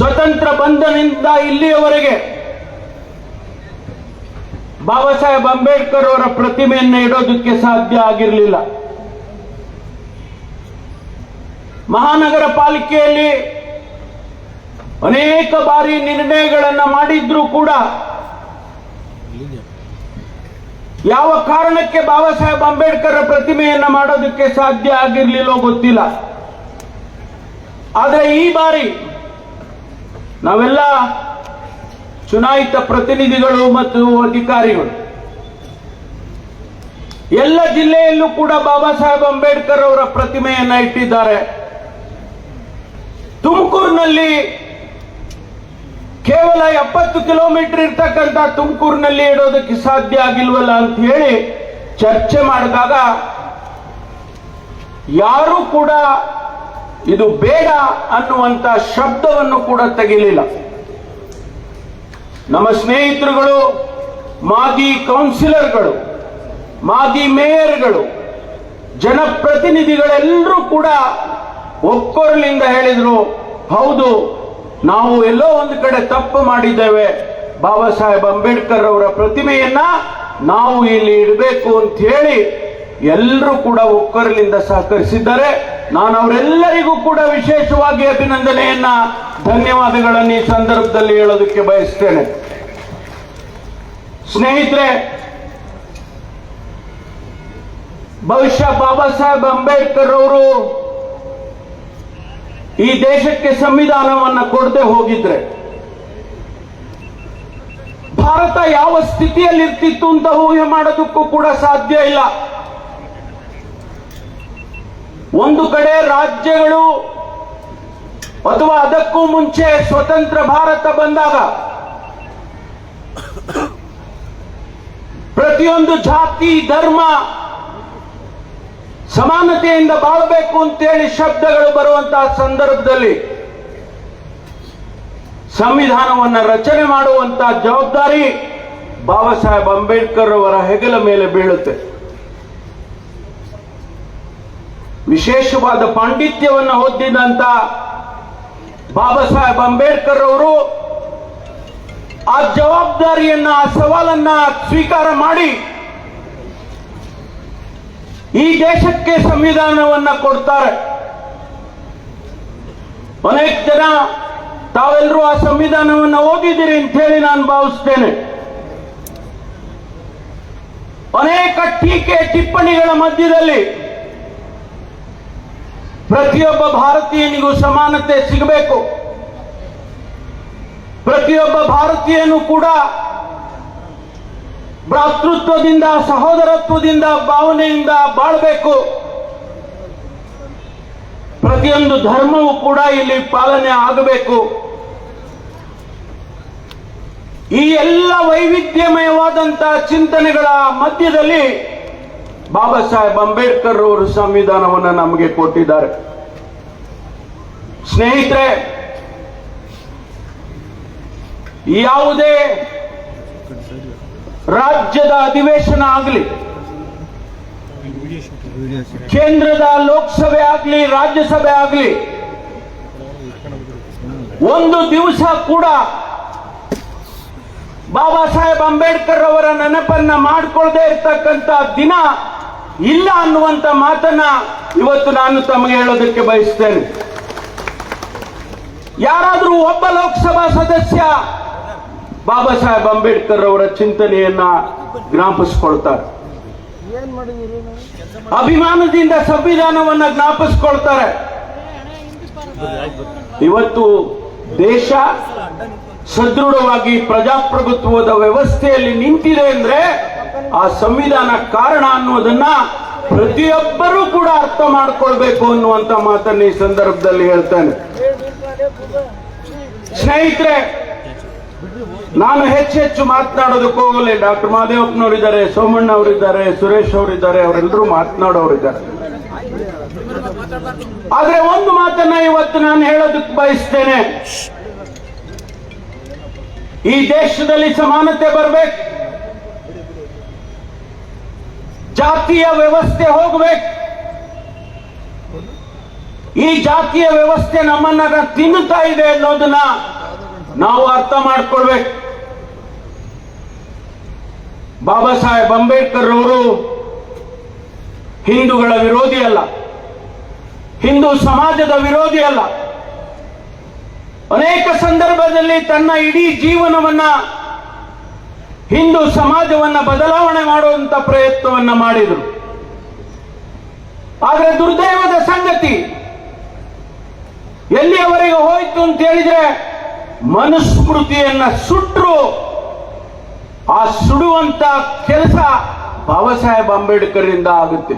ಸ್ವತಂತ್ರ ಬಂಧನಿಂದ ಇಲ್ಲಿಯವರೆಗೆ ಬಾಬಾ ಸಾಹೇಬ್ ಅಂಬೇಡ್ಕರ್ ಅವರ ಪ್ರತಿಮೆಯನ್ನು ಇಡೋದಕ್ಕೆ ಸಾಧ್ಯ ಆಗಿರಲಿಲ್ಲ. ಮಹಾನಗರ ಪಾಲಿಕೆಯಲ್ಲಿ ಅನೇಕ ಬಾರಿ ನಿರ್ಣಯಗಳನ್ನು ಮಾಡಿದ್ರೂ ಕೂಡ ಯಾವ ಕಾರಣಕ್ಕೆ ಬಾಬಾ ಸಾಹೇಬ್ ಅಂಬೇಡ್ಕರ್ ಪ್ರತಿಮೆಯನ್ನು ಮಾಡೋದಕ್ಕೆ ಸಾಧ್ಯ ಆಗಿರಲಿಲ್ಲೋ ಗೊತ್ತಿಲ್ಲ. ಆದರೆ ಈ ಬಾರಿ ನಾವೆಲ್ಲ ಚುನಾಯಿತ ಪ್ರತಿನಿಧಿಗಳು ಮತ್ತು ಅಧಿಕಾರಿಗಳು. ಎಲ್ಲ ಜಿಲ್ಲೆಯಲ್ಲೂ ಕೂಡ ಬಾಬಾ ಸಾಹೇಬ್ ಅಂಬೇಡ್ಕರ್ ಅವರ ಪ್ರತಿಮೆಯನ್ನ ಇಟ್ಟಿದ್ದಾರೆ. ತುಮಕೂರಿನಲ್ಲಿ ಕೇವಲ ಎಪ್ಪತ್ತು ಕಿಲೋಮೀಟರ್ ಇರ್ತಕ್ಕಂಥ ತುಮಕೂರಿನಲ್ಲಿ ಇಡೋದಕ್ಕೆ ಸಾಧ್ಯ ಆಗಿಲ್ವಲ್ಲ ಅಂತ ಹೇಳಿ ಚರ್ಚೆ ಮಾಡಿದಾಗ ಯಾರೂ ಕೂಡ ಇದು ಬೇಡ ಅನ್ನುವಂತ ಶಬ್ದವನ್ನು ಕೂಡ ತೆಗೆಯಲಿಲ್ಲ. ನಮ್ಮ ಸ್ನೇಹಿತರುಗಳು, ಮಾಜಿ ಕೌನ್ಸಿಲರ್ಗಳು, ಮಾಜಿ ಮೇಯರ್ಗಳು, ಜನಪ್ರತಿನಿಧಿಗಳೆಲ್ಲರೂ ಕೂಡ ಒಕ್ಕೊರಲಿಂದ ಹೇಳಿದ್ರು, ಹೌದು, ನಾವು ಎಲ್ಲೋ ಒಂದು ಕಡೆ ತಪ್ಪು ಮಾಡಿದ್ದೇವೆ. ಬಾಬಾ ಸಾಹೇಬ್ ಅಂಬೇಡ್ಕರ್ ಅವರ ಪ್ರತಿಮೆಯನ್ನ ನಾವು ಇಲ್ಲಿ ಇಡಬೇಕು ಅಂತ ಹೇಳಿ ಎಲ್ಲರೂ ಕೂಡ ಒಕ್ಕೊರಲಿಂದ ಸಹಕರಿಸಿದ್ದಾರೆ. ನಾನು ಅವರೆಲ್ಲರಿಗೂ ಕೂಡ ವಿಶೇಷವಾಗಿ ಅಭಿನಂದನೆಯನ್ನ ಧನ್ಯವಾದಗಳನ್ನು ಈ ಸಂದರ್ಭದಲ್ಲಿ ಹೇಳೋದಕ್ಕೆ ಬಯಸ್ತೇನೆ. ಸ್ನೇಹಿತರೆ, ಬಹುಶಃ ಬಾಬಾ ಸಾಹೇಬ್ ಅಂಬೇಡ್ಕರ್ ಅವರು ಈ ದೇಶಕ್ಕೆ ಸಂವಿಧಾನವನ್ನ ಕೊಡದೆ ಹೋಗಿದ್ರೆ, ಭಾರತ ಯಾವ ಸ್ಥಿತಿಯಲ್ಲಿರ್ತಿತ್ತು ಅಂತ ಊಹೆ ಮಾಡೋದಕ್ಕೂ ಕೂಡ ಸಾಧ್ಯ ಇಲ್ಲ. ಒಂದು ಕಡೆ ರಾಜ್ಯಗಳು ಅಥವಾ ಅದಕ್ಕೂ ಮುಂಚೆ ಸ್ವತಂತ್ರ ಭಾರತ ಬಂದಾಗ ಪ್ರತಿಯೊಂದು ಜಾತಿ, ಧರ್ಮ ಸಮಾನತೆಯಿಂದ ಬಾಳಬೇಕು ಅಂತೇಳಿ ಶಬ್ದಗಳು ಬರುವಂತಹ ಸಂದರ್ಭದಲ್ಲಿ ಸಂವಿಧಾನವನ್ನು ರಚನೆ ಮಾಡುವಂತಹ ಜವಾಬ್ದಾರಿ ಬಾಬಾ ಸಾಹೇಬ್ ಅಂಬೇಡ್ಕರ್ ಅವರ ಹೆಗಲ ಮೇಲೆ ಬೀಳುತ್ತೆ. ವಿಶೇಷವಾದ ಪಾಂಡಿತ್ಯವನ್ನು ಹೊಂದಿದಂತ ಬಾಬಾ ಸಾಹೇಬ್ ಅಂಬೇಡ್ಕರ್ ಅವರು ಆ ಜವಾಬ್ದಾರಿಯನ್ನ, ಆ ಸವಾಲನ್ನ ಸ್ವೀಕಾರ ಮಾಡಿ ಈ ದೇಶಕ್ಕೆ ಸಂವಿಧಾನವನ್ನ ಕೊಡ್ತಾರೆ. ಅನೇಕ ಜನ, ತಾವೆಲ್ಲರೂ ಆ ಸಂವಿಧಾನವನ್ನ ಓದಿದ್ದೀರಿ ಅಂತ ಹೇಳಿ ನಾನು ಭಾವಿಸ್ತೇನೆ. ಅನೇಕ ಟೀಕೆ ಟಿಪ್ಪಣಿಗಳ ಮಧ್ಯದಲ್ಲಿ ಪ್ರತಿಯೊಬ್ಬ ಭಾರತೀಯನಿಗೂ ಸಮಾನತೆ ಸಿಗಬೇಕು. ಪ್ರತಿಯೊಬ್ಬ ಭಾರತೀಯನು ಕೂಡ ಭ್ರಾತೃತ್ವದಿಂದ, ಸಹೋದರತ್ವದಿಂದ, ಭಾವನೆಯಿಂದ ಬಾಳಬೇಕು. ಪ್ರತಿಯೊಂದು ಧರ್ಮವೂ ಕೂಡ ಇಲ್ಲಿ ಪಾಲನೆ ಆಗಬೇಕು. ಈ ಎಲ್ಲ ವೈವಿಧ್ಯಮಯವಾದಂತಹ ಚಿಂತನೆಗಳ ಮಧ್ಯದಲ್ಲಿ ಬಾಬಾ ಸಾಹೇಬ್ ಅಂಬೇಡ್ಕರ್ ಅವರು ಸಂವಿಧಾನವನ್ನು ನಮಗೆ ಕೊಟ್ಟಿದ್ದಾರೆ. ಸ್ನೇಹಿತರೆ, ಯಾವುದೇ ರಾಜ್ಯದ ಅಧಿವೇಶನ ಆಗಲಿ, ಕೇಂದ್ರದ ಲೋಕಸಭೆ ಆಗಲಿ, ರಾಜ್ಯಸಭೆ ಆಗಲಿ, ಒಂದು ದಿವಸ ಕೂಡ ಬಾಬಾ ಸಾಹೇಬ್ ಅಂಬೇಡ್ಕರ್ ಅವರ ನೆನಪನ್ನ ಮಾಡಿಕೊಳ್ಳದೆ ಇರ್ತಕ್ಕಂಥ ದಿನ ಇಲ್ಲ ಅನ್ನುವಂತ ಮಾತನ್ನ ಇವತ್ತು ನಾನು ತಮಗೆ ಹೇಳೋದಕ್ಕೆ ಬಯಸ್ತೇನೆ. ಯಾರಾದರೂ ಒಬ್ಬ ಲೋಕಸಭಾ ಸದಸ್ಯ ಬಾಬಾ ಸಾಹೇಬ್ ಅಂಬೇಡ್ಕರ್ ಅವರ ಚಿಂತನೆಯನ್ನ ಜ್ಞಾಪಿಸ್ಕೊಳ್ತಾರೆ. ಅಭಿಮಾನದಿಂದ ಸಂವಿಧಾನವನ್ನ ಜ್ಞಾಪಿಸ್ಕೊಳ್ತಾರೆ. ಇವತ್ತು ದೇಶ ಸದೃಢವಾಗಿ ಪ್ರಜಾಪ್ರಭುತ್ವದ ವ್ಯವಸ್ಥೆಯಲ್ಲಿ ನಿಂತಿದೆ ಅಂದ್ರೆ ಆ ಸಂವಿಧಾನ ಕಾರಣ ಅನ್ನೋದನ್ನ ಪ್ರತಿಯೊಬ್ಬರೂ ಕೂಡ ಅರ್ಥ ಮಾಡ್ಕೊಳ್ಬೇಕು ಅನ್ನುವಂತ ಮಾತನ್ನ ಈ ಸಂದರ್ಭದಲ್ಲಿ ಹೇಳ್ತಾನೆ. ಸ್ನೇಹಿತರೆ, ನಾನು ಹೆಚ್ಚು ಮಾತನಾಡೋದಕ್ಕೆ ಹೋಗಲಿ ಡಾಕ್ಟರ್ ಮಹಾದೇವಪ್ಪನವರಿದ್ದಾರೆ ಸೋಮಣ್ಣ ಅವರಿದ್ದಾರೆ, ಸುರೇಶ್ ಅವರಿದ್ದಾರೆ, ಅವರೆಲ್ಲರೂ ಮಾತನಾಡೋರಿದ್ದಾರೆ ಆದ್ರೆ ಒಂದು ಮಾತನ್ನ ಇವತ್ತು ನಾನು ಹೇಳೋದಕ್ಕೆ ಬಯಸ್ತೇನೆ. ಈ ದೇಶದಲ್ಲಿ ಸಮಾನತೆ ಬರಬೇಕು. ಜಾತಿಯ ವ್ಯವಸ್ಥೆ ಹೋಗ್ಬೇಕು. ಈ ಜಾತಿಯ ವ್ಯವಸ್ಥೆ ನಮ್ಮನ್ನ ತಿನ್ನುತ್ತಾ ಇದೆ ಅನ್ನೋದನ್ನ ನಾವು ಅರ್ಥ ಮಾಡ್ಕೊಳ್ಬೇಕು. ಬಾಬಾ ಸಾಹೇಬ್ ಅಂಬೇಡ್ಕರ್ ಅವರು ಹಿಂದೂಗಳ ವಿರೋಧಿ ಅಲ್ಲ. ಹಿಂದೂ ಸಮಾಜದ ವಿರೋಧಿ ಅಲ್ಲ. ಅನೇಕ ಸಂದರ್ಭದಲ್ಲಿ ತನ್ನ ಇಡೀ ಜೀವನವನ್ನ ಹಿಂದೂ ಸಮಾಜವನ್ನ ಬದಲಾವಣೆ ಮಾಡುವಂತ ಪ್ರಯತ್ನವನ್ನ ಮಾಡಿದರು. ಆದರೆ ದುರ್ದೈವದ ಸಂಗತಿ, ಎಲ್ಲಿಯವರೆಗೆ ಹೋಯ್ತು ಅಂತ ಹೇಳಿದ್ರೆ ಮನುಸ್ಮೃತಿಯನ್ನ ಸುಟ್ಟರು ಆ ಸುಡುವಂತ ಕೆಲಸ ಬಾಬಾ ಸಾಹೇಬ್ ಅಂಬೇಡ್ಕರ್ ಇಂದ ಆಗುತ್ತೆ.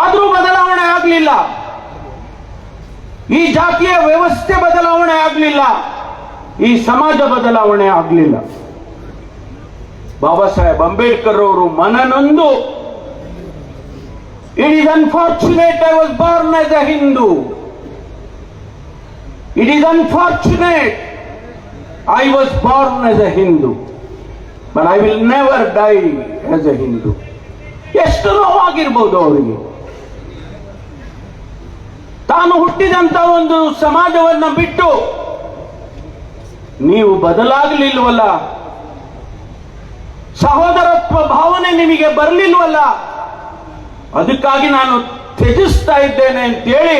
ಆದ್ರೂ ಬದಲಾವಣೆ ಆಗಲಿಲ್ಲ. ಈ ಜಾತಿಯ ವ್ಯವಸ್ಥೆ ಬದಲಾವಣೆ ಆಗಲಿಲ್ಲ. ಈ ಸಮಾಜ ಬದಲಾವಣೆ ಆಗಲಿಲ್ಲ. ಬಾಬಾ ಸಾಹೇಬ್ ಅಂಬೇಡ್ಕರ್ ಅವರು ಮನನೊಂದು. It is unfortunate I was born as a Hindu it is unfortunate I was born as a Hindu but I will never die as a Hindu ಎಷ್ಟು ನೋವಾಗಿರ್ಬೋದು ಅವರಿಗೆ. ತಾನು ಹುಟ್ಟಿದಂತ ಒಂದು ಸಮಾಜವನ್ನ ಬಿಟ್ಟು ನೀವು ಬದಲಾಗಲಿಲ್ವಲ್ಲ? ಸಹೋದರತ್ವ ಭಾವನೆ ನಿಮಗೆ ಬರಲಿಲ್ವಲ್ಲ? ಅದಕ್ಕಾಗಿ ನಾನು ತ್ಯಜಿಸ್ತಾ ಇದ್ದೇನೆ ಅಂತೇಳಿ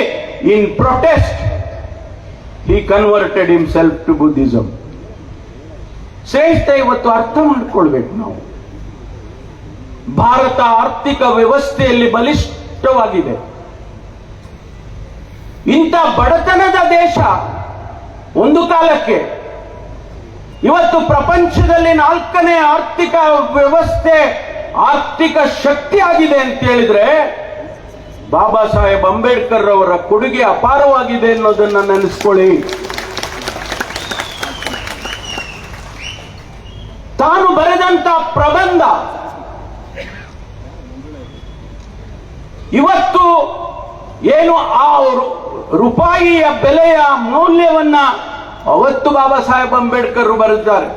in protest he converted himself to Buddhism ಶ್ರೇಷ್ಠ ಇವತ್ತು ಅರ್ಥ ಮಾಡ್ಕೊಳ್ಬೇಕು ನಾವು. ಭಾರತ ಆರ್ಥಿಕ ವ್ಯವಸ್ಥೆಯಲ್ಲಿ ಬಲಿಷ್ಠವಾಗಿದೆ. ಇಂಥ ಬಡತನದ ದೇಶ ಒಂದು ಕಾಲಕ್ಕೆ ಇವತ್ತು ಪ್ರಪಂಚದಲ್ಲಿ ನಾಲ್ಕನೇ ಆರ್ಥಿಕ ವ್ಯವಸ್ಥೆ ಆರ್ಥಿಕ ಶಕ್ತಿ ಆಗಿದೆ ಅಂತ ಹೇಳಿದ್ರೆ ಬಾಬಾ ಸಾಹೇಬ್ ಅಂಬೇಡ್ಕರ್ ಅವರ ಕೊಡುಗೆ ಅಪಾರವಾಗಿದೆ ಅನ್ನೋದನ್ನ ನೆನೆಸ್ಕೊಳ್ಳಿ. ತಾನು ಬರೆದಂತ ಪ್ರಬಂಧ ಇವತ್ತು ಏನು ಆ ರೂಪಾಯಿಯ ಬೆಲೆಯ ಮೌಲ್ಯವನ್ನ ಅವತ್ತು ಬಾಬಾ ಸಾಹೇಬ್ ಅಂಬೇಡ್ಕರ್ ಬರೆದಿದ್ದಾರೆ